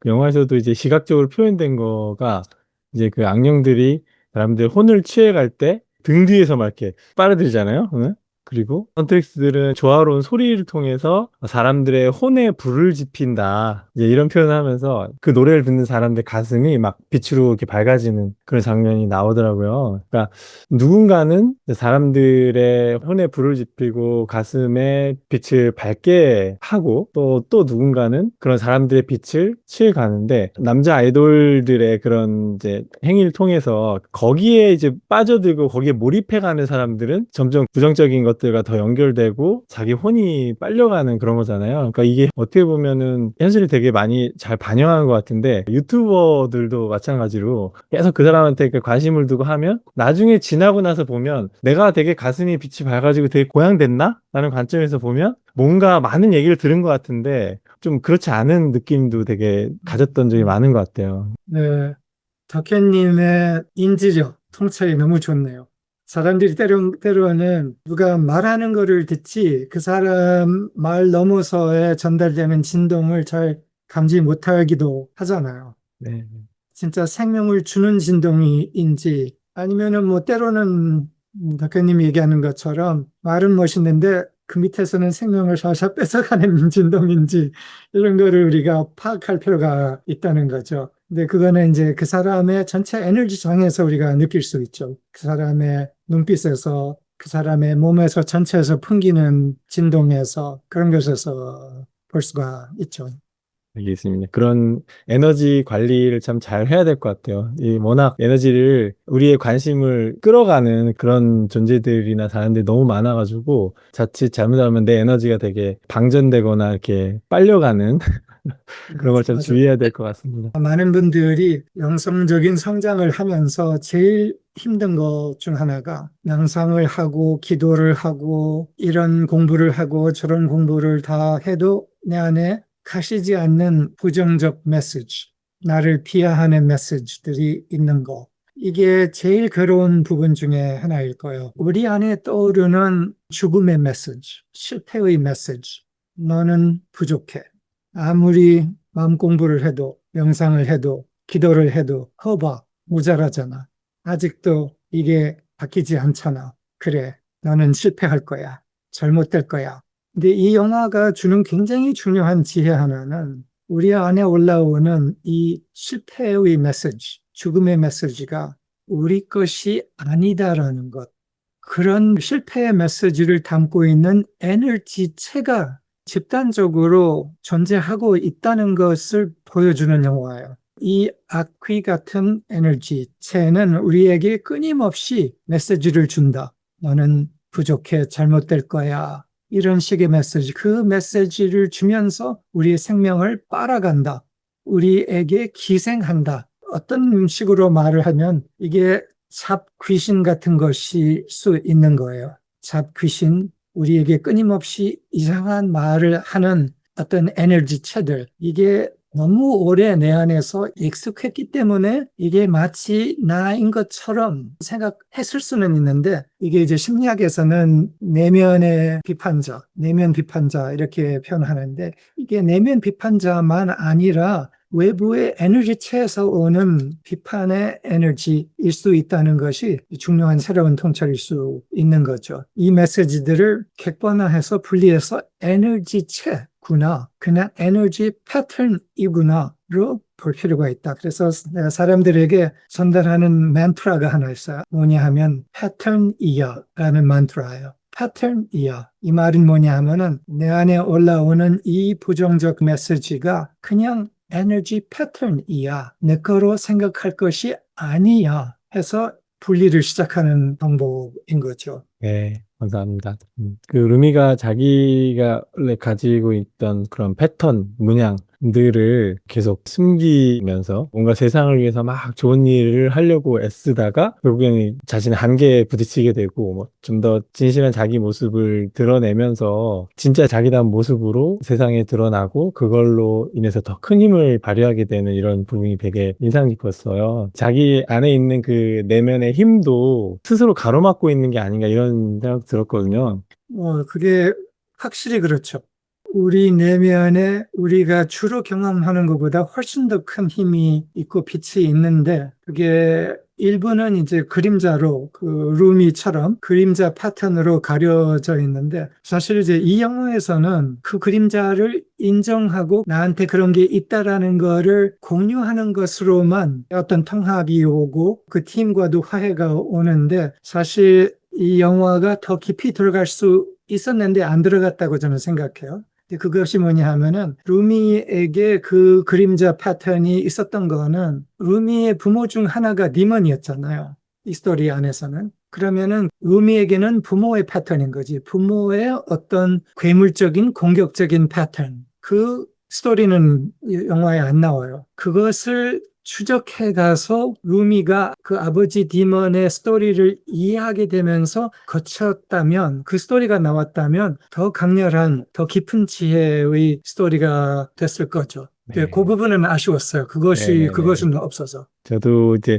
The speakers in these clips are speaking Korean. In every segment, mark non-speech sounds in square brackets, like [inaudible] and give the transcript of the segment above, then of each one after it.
그 영화에서도 이제 시각적으로 표현된 거가 이제 그 악령들이 사람들 혼을 취해갈 때 등 뒤에서 막 이렇게 빨아들이잖아요. 응? 그리고 헌트릭스들은 조화로운 소리를 통해서 사람들의 혼에 불을 지핀다. 이런 표현을 하면서 그 노래를 듣는 사람들 가슴이 막 빛으로 이렇게 밝아지는 그런 장면이 나오더라고요. 그러니까 누군가는 사람들의 혼에 불을 지피고 가슴에 빛을 밝게 하고 또, 또 누군가는 그런 사람들의 빛을 취해가는데 남자 아이돌들의 그런 이제 행위를 통해서 거기에 이제 빠져들고 거기에 몰입해가는 사람들은 점점 부정적인 것 들과 더 연결되고 자기 혼이 빨려가는 그런 거잖아요. 그러니까 이게 어떻게 보면은 현실을 되게 많이 잘 반영하는 것 같은데 유튜버들도 마찬가지로 계속 그 사람한테 그 관심을 두고 하면 나중에 지나고 나서 보면 내가 되게 가슴이 빛이 밝아지고 되게 고양됐나? 라는 관점에서 보면 뭔가 많은 얘기를 들은 것 같은데 좀 그렇지 않은 느낌도 되게 가졌던 적이 많은 것 같아요. 네, 덕현님의 인지력, 통찰이 너무 좋네요. 사람들이 때로, 때로는 누가 말하는 거를 듣지 그 사람 말 넘어서에 전달되는 진동을 잘 감지 못하기도 하잖아요. 네. 진짜 생명을 주는 진동인지 아니면은 뭐 때로는 음, 덕현님이 얘기하는 것처럼 말은 멋있는데 그 밑에서는 생명을 살살 [laughs] 뺏어가는 진동인지 이런 거를 우리가 파악할 필요가 있다는 거죠. 근데 그거는 이제 그 사람의 전체 에너지상에서 우리가 느낄 수 있죠. 그 사람의 눈빛에서 그 사람의 몸에서 전체에서 풍기는 진동에서 그런 것에서 볼 수가 있죠. 알겠습니다. 그런 에너지 관리를 참 잘 해야 될 것 같아요. 이 워낙 에너지를 우리의 관심을 끌어가는 그런 존재들이나 사람들이 너무 많아가지고 자칫 잘못하면 내 에너지가 되게 방전되거나 이렇게 빨려가는 [laughs] [laughs] 그런 걸 좀. 주의해야 될 것 같습니다. 많은 분들이 영성적인 성장을 하면서 제일 힘든 것 중 하나가 명상을 하고 기도를 하고 이런 공부를 하고 저런 공부를 다 해도 내 안에 가시지 않는 부정적 메시지, 나를 비하하는 메시지들이 있는 거. 이게 제일 괴로운 부분 중에 하나일 거예요. 우리 안에 떠오르는 죽음의 메시지, 실패의 메시지. 너는 부족해. 아무리 마음 공부를 해도, 명상을 해도, 기도를 해도, 허봐, 모자라잖아. 아직도 이게 바뀌지 않잖아. 그래, 너는 실패할 거야. 잘못될 거야. 근데 이 영화가 주는 굉장히 중요한 지혜 하나는 우리 안에 올라오는 이 실패의 메시지, 죽음의 메시지가 우리 것이 아니다라는 것. 그런 실패의 메시지를 담고 있는 에너지체가 집단적으로 존재하고 있다는 것을 보여주는 영화예요. 이 악귀 같은 에너지체는 우리에게 끊임없이 메시지를 준다. 너는 부족해, 잘못될 거야. 이런 식의 메시지, 그 메시지를 주면서 우리의 생명을 빨아간다. 우리에게 기생한다. 어떤 식으로 말을 하면 이게 잡 귀신 같은 것일 수 있는 거예요. 잡 귀신, 우리에게 끊임없이 이상한 말을 하는 어떤 에너지체들. 이게 너무 오래 내 안에서 익숙했기 때문에 이게 마치 나인 것처럼 생각했을 수는 있는데 이게 이제 심리학에서는 내면의 비판자, 내면 비판자 이렇게 표현하는데 이게 내면 비판자만 아니라 외부의 에너지체에서 오는 비판의 에너지일 수 있다는 것이 중요한 새로운 통찰일 수 있는 거죠. 이 메시지들을 객관화해서 분리해서 에너지체구나, 그냥 에너지 패턴이구나로 볼 필요가 있다. 그래서 내가 사람들에게 전달하는 만트라가 하나 있어요. 뭐냐 하면 패턴이야라는 만트라예요. 패턴이야. 이 말은 뭐냐 하면은 내 안에 올라오는 이 부정적 메시지가 그냥 에너지 패턴이야. 내 거로 생각할 것이 아니야. 해서 분리를 시작하는 방법인 거죠. 네, 감사합니다. 음, 그 루미가 자기가 원래 가지고 있던 그런 패턴, 문양 들을 계속 숨기면서 뭔가 세상을 위해서 막 좋은 일을 하려고 애쓰다가 결국에는 자신의 한계에 부딪히게 되고 뭐 좀 더 진실한 자기 모습을 드러내면서 진짜 자기다운 모습으로 세상에 드러나고 그걸로 인해서 더 큰 힘을 발휘하게 되는 이런 부분이 되게 인상 깊었어요. 자기 안에 있는 그 내면의 힘도 스스로 가로막고 있는 게 아닌가 이런 생각 들었거든요. 어, 그게 확실히 그렇죠. 우리 내면에 우리가 주로 경험하는 것보다 훨씬 더 큰 힘이 있고 빛이 있는데 그게 일부는 이제 그림자로 그 루미처럼 그림자 패턴으로 가려져 있는데 사실 이제 이 영화에서는 그 그림자를 인정하고 나한테 그런 게 있다라는 거를 공유하는 것으로만 어떤 통합이 오고 그 팀과도 화해가 오는데 사실 이 영화가 더 깊이 들어갈 수 있었는데 안 들어갔다고 저는 생각해요. 그것이 뭐냐 하면은 루미에게 그 그림자 패턴이 있었던 거는 루미의 부모 중 하나가 니먼이었잖아요. 이 스토리 안에서는. 그러면은 루미에게는 부모의 패턴인 거지. 부모의 어떤 괴물적인 공격적인 패턴. 그 스토리는 이 영화에 안 나와요. 그것을 추적해 가서 루미가 그 아버지 디먼의 스토리를 이해하게 되면서 거쳤다면 그 스토리가 나왔다면 더 강렬한 더 깊은 지혜의 스토리가 됐을 거죠. 네. 네, 그 부분은 아쉬웠어요. 그것이 네네네. 그것은 없어서. 저도 이제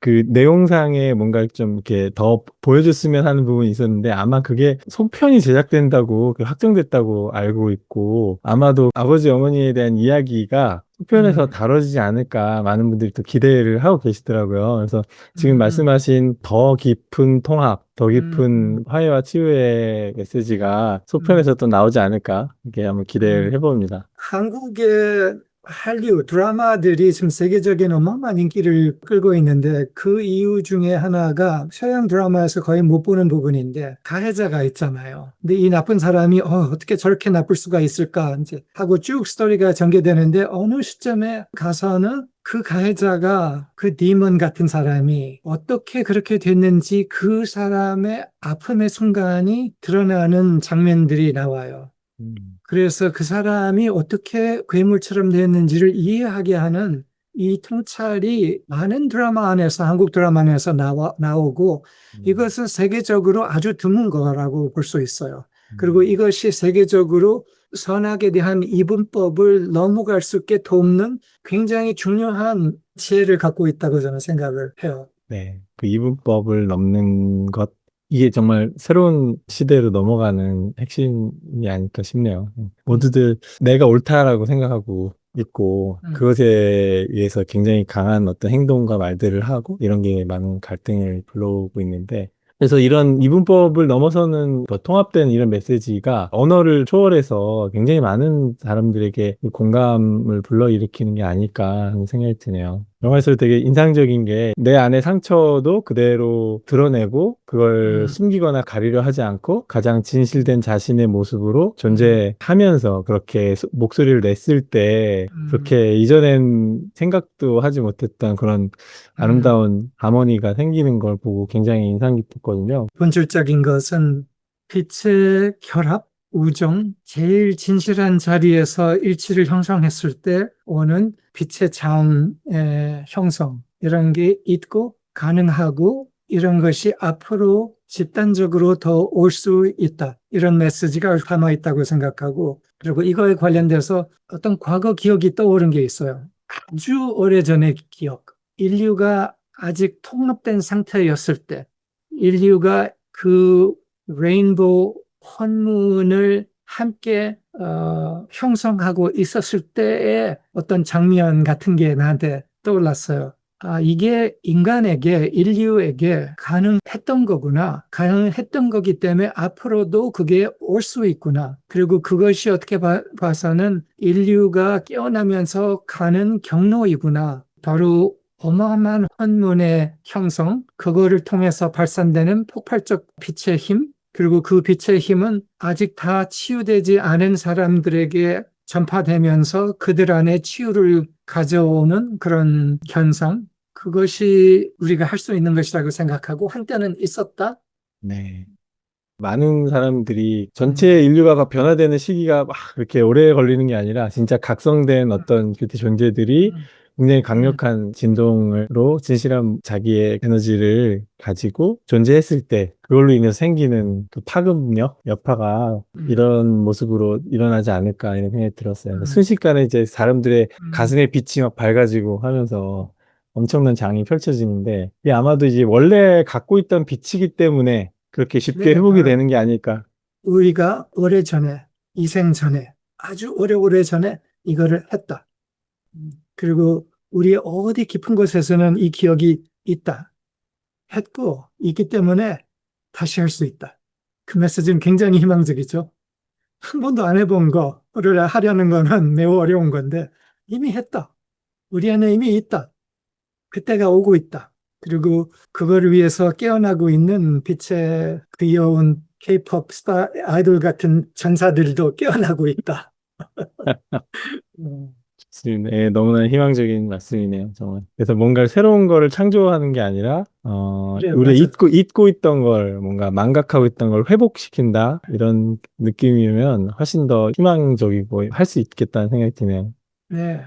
그 내용상에 뭔가 좀 이렇게 더 보여줬으면 하는 부분이 있었는데 아마 그게 속편이 제작된다고 그 확정됐다고 알고 있고 아마도 아버지 어머니에 대한 이야기가 속편에서 음. 다뤄지지 않을까 많은 분들이 또 기대를 하고 계시더라고요. 그래서 지금 음. 말씀하신 더 깊은 통합, 더 깊은 음. 화해와 치유의 메시지가 속편에서 또 나오지 않을까 이렇게 한번 기대를 음. 해봅니다. 한국의 한류 드라마들이 지금 세계적인 어마어마한 인기를 끌고 있는데 그 이유 중에 하나가 서양 드라마에서 거의 못 보는 부분인데 가해자가 있잖아요. 근데 이 나쁜 사람이 어, 어떻게 저렇게 나쁠 수가 있을까 이제 하고 쭉 스토리가 전개되는데 어느 시점에 가서는 그 가해자가 그 디먼 같은 사람이 어떻게 그렇게 됐는지 그 사람의 아픔의 순간이 드러나는 장면들이 나와요. 음. 그래서 그 사람이 어떻게 괴물처럼 됐는지를 이해하게 하는 이 통찰이 많은 드라마 안에서, 한국 드라마 안에서 나와, 나오고 음. 이것은 세계적으로 아주 드문 거라고 볼 수 있어요. 그리고 음. 이것이 세계적으로 선악에 대한 이분법을 넘어갈 수 있게 돕는 굉장히 중요한 지혜를 갖고 있다고 저는 생각을 해요. 네, 그 이분법을 넘는 것, 이게 정말 새로운 시대로 넘어가는 핵심이 아닐까 싶네요. 모두들 내가 옳다라고 생각하고 있고, 음. 그것에 의해서 굉장히 강한 어떤 행동과 말들을 하고, 이런 게 많은 갈등을 불러오고 있는데, 그래서 이런 이분법을 넘어서는 뭐 통합된 이런 메시지가 언어를 초월해서 굉장히 많은 사람들에게 공감을 불러일으키는 게 아닐까 하는 생각이 드네요. 영화에서 되게 인상적인 게 내 안의 상처도 그대로 드러내고 그걸 음. 숨기거나 가리려 하지 않고 가장 진실된 자신의 모습으로 존재하면서 그렇게 소- 목소리를 냈을 때 음. 그렇게 이전엔 생각도 하지 못했던 그런 아름다운 하모니가 생기는 걸 보고 굉장히 인상 깊었거든요. 본질적인 것은 빛의 결합, 우정, 제일 진실한 자리에서 일치를 형성했을 때 오는 빛의 자음의 형성, 이런 게 있고 가능하고 이런 것이 앞으로 집단적으로 더 올 수 있다. 이런 메시지가 담아 있다고 생각하고 그리고 이거에 관련돼서 어떤 과거 기억이 떠오른 게 있어요. 아주 오래전의 기억. 인류가 아직 통합된 상태였을 때 인류가 그 레인보우 혼문을 함께 어, 형성하고 있었을 때의 어떤 장면 같은 게 나한테 떠올랐어요. 아, 이게 인간에게, 인류에게 가능했던 거구나. 가능했던 거기 때문에 앞으로도 그게 올 수 있구나. 그리고 그것이 어떻게 봐, 봐서는 인류가 깨어나면서 가는 경로이구나. 바로 어마어마한 혼문의 형성, 그거를 통해서 발산되는 폭발적 빛의 힘, 그리고 그 빛의 힘은 아직 다 치유되지 않은 사람들에게 전파되면서 그들 안에 치유를 가져오는 그런 현상, 그것이 우리가 할 수 있는 것이라고 생각하고 한때는 있었다. 네. 많은 사람들이 전체 인류가 변화되는 시기가 막 그렇게 오래 걸리는 게 아니라 진짜 각성된 어떤 그 존재들이 음. 굉장히 강력한 진동으로 진실한 자기의 에너지를 가지고 존재했을 때 그걸로 인해서 생기는 그 파급력, 여파가 음. 이런 모습으로 일어나지 않을까 이런 생각이 들었어요. 음. 순식간에 이제 사람들의 음. 가슴에 빛이 막 밝아지고 하면서 엄청난 장이 펼쳐지는데 이게 아마도 이제 원래 갖고 있던 빛이기 때문에 그렇게 쉽게 네, 회복이 아. 되는 게 아닐까. 우리가 오래 전에, 이생 전에 아주 오래 오래 전에 이거를 했다. 음, 그리고 우리의 어디 깊은 곳에서는 이 기억이 있다. 했고, 있기 때문에 다시 할 수 있다. 그 메시지는 굉장히 희망적이죠. 한 번도 안 해본 거를 하려는 거는 매우 어려운 건데, 이미 했다. 우리 안에 이미 있다. 그때가 오고 있다. 그리고 그거를 위해서 깨어나고 있는 빛의 귀여운 K-pop 스타 아이돌 같은 전사들도 깨어나고 있다. [laughs] 예, 너무나 희망적인 말씀이네요, 정말. 그래서 뭔가 새로운 거를 창조하는 게 아니라, 어, 그래요, 우리 맞아요. 잊고, 잊고 있던 걸, 뭔가 망각하고 있던 걸 회복시킨다, 이런 느낌이면 훨씬 더 희망적이고 할 수 있겠다는 생각이 드네요. 네,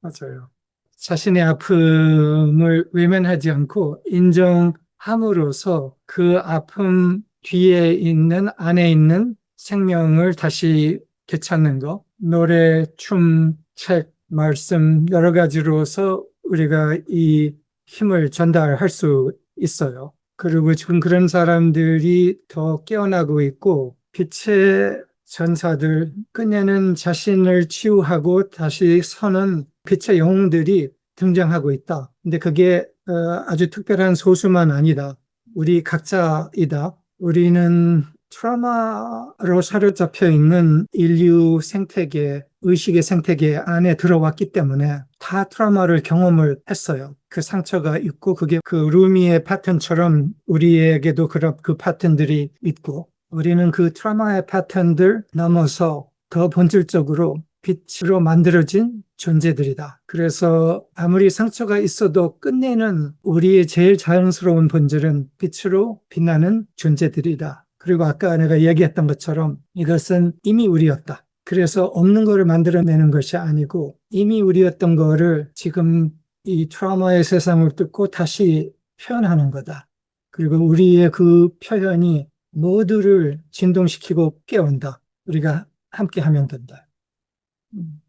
맞아요. 자신의 아픔을 외면하지 않고 인정함으로써 그 아픔 뒤에 있는, 안에 있는 생명을 다시 되찾는 거. 노래, 춤, 책, 말씀, 여러 가지로서 우리가 이 힘을 전달할 수 있어요. 그리고 지금 그런 사람들이 더 깨어나고 있고, 빛의 전사들, 끝내는 자신을 치유하고 다시 서는 빛의 영웅들이 등장하고 있다. 근데 그게 어, 아주 특별한 소수만 아니다. 우리 각자이다. 우리는 트라우마로 사로잡혀 있는 인류 생태계, 의식의 생태계 안에 들어왔기 때문에 다 트라우마를 경험을 했어요. 그 상처가 있고 그게 그 루미의 패턴처럼 우리에게도 그런 그 패턴들이 있고 우리는 그 트라우마의 패턴들 넘어서 더 본질적으로 빛으로 만들어진 존재들이다. 그래서 아무리 상처가 있어도 끝내는 우리의 제일 자연스러운 본질은 빛으로 빛나는 존재들이다. 그리고 아까 내가 얘기했던 것처럼 이것은 이미 우리였다. 그래서 없는 거를 만들어내는 것이 아니고 이미 우리였던 거를 지금 이 트라우마의 세상을 뚫고 다시 표현하는 거다. 그리고 우리의 그 표현이 모두를 진동시키고 깨운다. 우리가 함께 하면 된다. 음.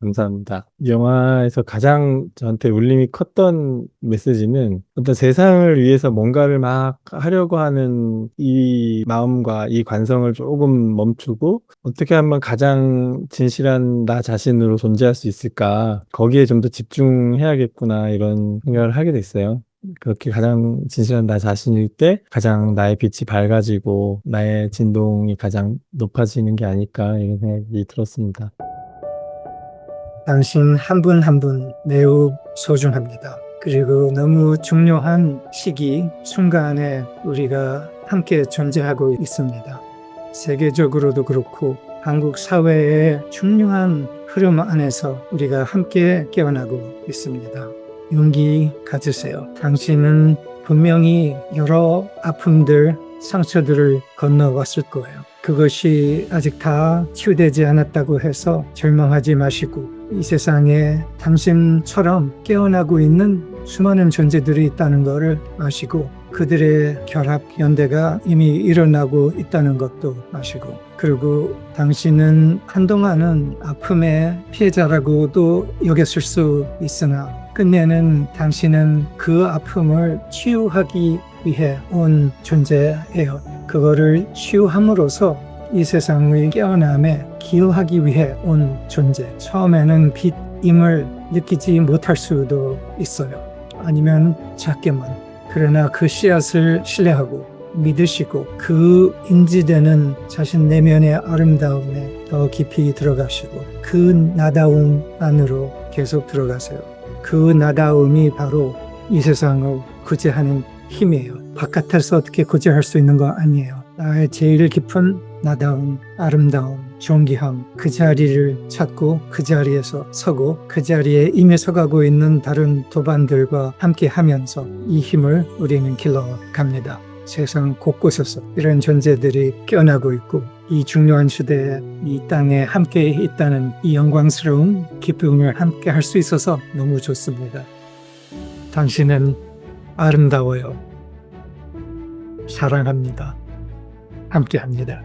감사합니다. 이 영화에서 가장 저한테 울림이 컸던 메시지는 어떤 세상을 위해서 뭔가를 막 하려고 하는 이 마음과 이 관성을 조금 멈추고 어떻게 하면 가장 진실한 나 자신으로 존재할 수 있을까 거기에 좀 더 집중해야겠구나 이런 생각을 하게 됐어요. 그렇게 가장 진실한 나 자신일 때 가장 나의 빛이 밝아지고 나의 진동이 가장 높아지는 게 아닐까 이런 생각이 들었습니다. 당신 한 분 한 분 매우 소중합니다. 그리고 너무 중요한 시기, 순간에 우리가 함께 존재하고 있습니다. 세계적으로도 그렇고 한국 사회의 중요한 흐름 안에서 우리가 함께 깨어나고 있습니다. 용기 가지세요. 당신은 분명히 여러 아픔들, 상처들을 건너왔을 거예요. 그것이 아직 다 치유되지 않았다고 해서 절망하지 마시고 이 세상에 당신처럼 깨어나고 있는 수많은 존재들이 있다는 것을 아시고 그들의 결합 연대가 이미 일어나고 있다는 것도 아시고 그리고 당신은 한동안은 아픔의 피해자라고도 여겼을 수 있으나 끝내는 당신은 그 아픔을 치유하기 위해 온 존재예요. 그거를 치유함으로써 이 세상의 깨어남에 기여하기 위해 온 존재. 처음에는 빛임을 느끼지 못할 수도 있어요. 아니면 작게만. 그러나 그 씨앗을 신뢰하고 믿으시고 그 인지되는 자신 내면의 아름다움에 더 깊이 들어가시고 그 나다움 안으로 계속 들어가세요. 그 나다움이 바로 이 세상을 구제하는 힘이에요. 바깥에서 어떻게 구제할 수 있는 거 아니에요. 나의 제일 깊은 나다움, 아름다움, 존귀함, 그 자리를 찾고 그 자리에서 서고 그 자리에 이미 서가고 있는 다른 도반들과 함께 하면서 이 힘을 우리는 길러갑니다. 세상 곳곳에서 이런 존재들이 깨어나고 있고 이 중요한 시대에 이 땅에 함께 있다는 이 영광스러운 기쁨을 함께 할 수 있어서 너무 좋습니다. 당신은 아름다워요. 사랑합니다. 함께 합니다.